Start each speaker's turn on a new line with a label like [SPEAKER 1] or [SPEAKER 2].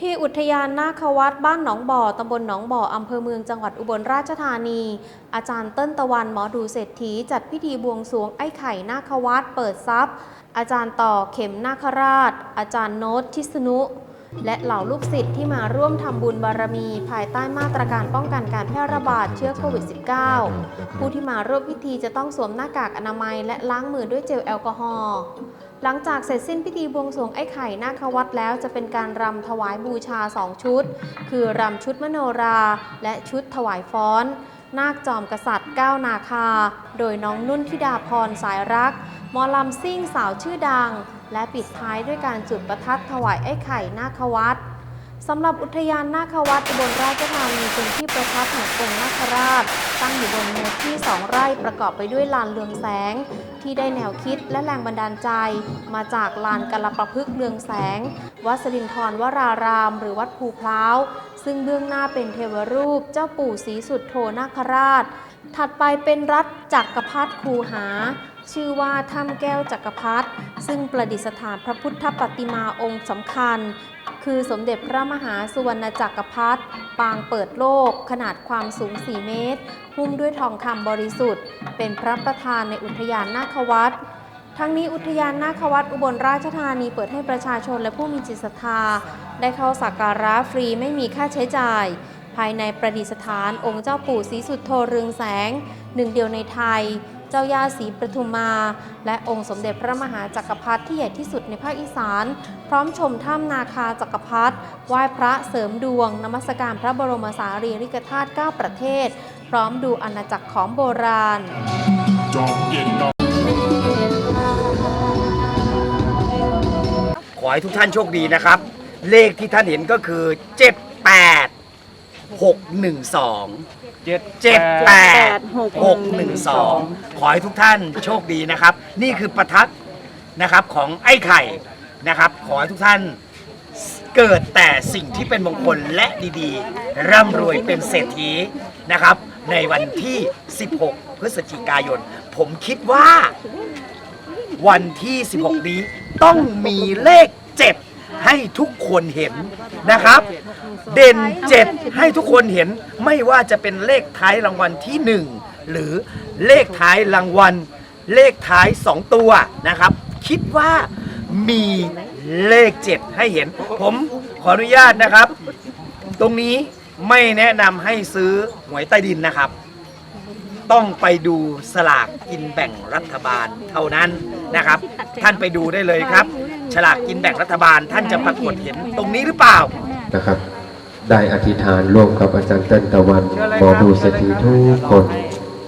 [SPEAKER 1] ที่อุทยานนาควัดบ้านหนองบ่อ ตำบลหนองบ่อ อำเภอเมืองจังหวัดอุบลราชธานี อาจารย์เติ้ลตะวันหมอดูเศรษฐี จัดพิธีบวงสรวงไอ้ไข่นาควัดเปิดทรัพย์ อาจารย์ต่อเข็มนาคราช อาจารย์โน้ตทิสนุ และเหล่าลูกศิษย์ที่มาร่วมทำบุญบารมี ภายใต้มาตรการป้องกันการแพร่ระบาดเชื้อโควิด -19 ผู้ที่มาร่วมพิธีจะต้องสวมหน้ากากอนามัย และล้างมือด้วยเจลแอลกอฮอล์ หลังจากเสร็จสิ้นพิธีบวงสรวงไอ้ไข่นาควัดแล้วจะเป็นการรำถวายบูชา2ชุด คือรำชุดมโนรา และชุดถวายฟ้อน นาคจอมกษัตริย์ก้าวนาคา โดยน้องนุ่นธิดาพรสายรักมอลำซิ่งสาวชื่อดัง และปิดท้ายด้วยการจุดประทัดถวายไอ้ไข่นาควัดสำหรับอุทยานนาควัดบลราชธานีเป็นที่ประทับแห่งองค์นาคราช ตั้งอยู่บนเนื้อที่สองไร่ประกอบไปด้วยลานเรืองแสง ที่ได้แนวคิดและแรงบันดาลใจ มาจากลานกลประพฤกษ์เรืองแสง วัดสรินทรวราราม หรือวัดภูพร้าว ซึ่งเบื้องหน้าเป็นเทวรูปเจ้าปู่ศรีสุดโทนาคราช ถัดไปเป็นรัฐจักรพรรดิคูหา ชื่อว่าถ้ำแก้วจักรพรรดิซึ่งประดิษฐานพระพุทธปฏิมาองค์สำคัญ คือสมเด็จพระมหาสุวรรณจักรพรรดิปางเปิดโลก ขนาดความสูง 4 เมตร หุ้มด้วยทองคำบริสุทธิ์ เป็นพระประธานในอุทยานนาควัดทั้งนี้อุทยานนาควัดอุบลราชธานีเปิดให้ประชาชนและผู้มีจิตศรัทธา ได้เข้าสักการะฟรีไม่มีค่าใช้จ่าย ภายในประดิษฐานองค์เจ้าปู่ศรีสุดโทเรืองแสง หนึ่งเดียวในไทย เจ้าย่าศรีปทุมมา และองค์สมเด็จพระมหาจักรพรรดิที่ใหญ่ที่สุดในภาคอีสาน พร้อมชมถ้ำนาคาจักรพรรดิไหว้พระเสริมดวงนมัสการพระบรมสารีริกธาตุ9ประเทศ พร้อมดูอาณาจักรของโบราณ
[SPEAKER 2] จอมเย็นดอก
[SPEAKER 3] ขอให้ทุกท่านโชคดีนะครับ เลขที่ท่านเห็นก็คือ 78 612
[SPEAKER 4] เจ็ด
[SPEAKER 3] 78 612 ขอให้ทุกท่านโชคดีนะครับ นี่คือประทัดนะครับของไอ้ไข่นะครับ ขอให้ทุกท่านเกิดแต่สิ่งที่เป็นมงคลและดีๆ ร่ำรวยเป็นเศรษฐีนะครับ ในวันที่ 16 พฤศจิกายน ผมคิดว่า วันที่ 16 นี้ต้องมีเลข 7 ให้ทุกคนเห็นนะครับ เด่น7ให้ทุกคนเห็นไม่ว่าจะเป็นเลขท้ายรางวัลที่1หรือเลขท้ายรางวัล เลขท้าย2ตัวนะครับ คิดว่ามีเลข7ให้เห็น ผมขออนุญาตนะครับ ตรงนี้ไม่แนะนำให้ซื้อหวยใต้ดินนะครับ ต้องไปดูสลากกินแบ่งรัฐบาลเท่านั้นนะครับ ท่านไปดูได้เลยครับ ฉลากกินแบ่งรัฐบาลท่านจะปรากฏเห็นตรงนี้หรือเปล่า
[SPEAKER 5] นะครับ ได้อธิษฐานร่วมกับอาจารย์เต้นตะวันหมอดูเศรษฐีทุกคน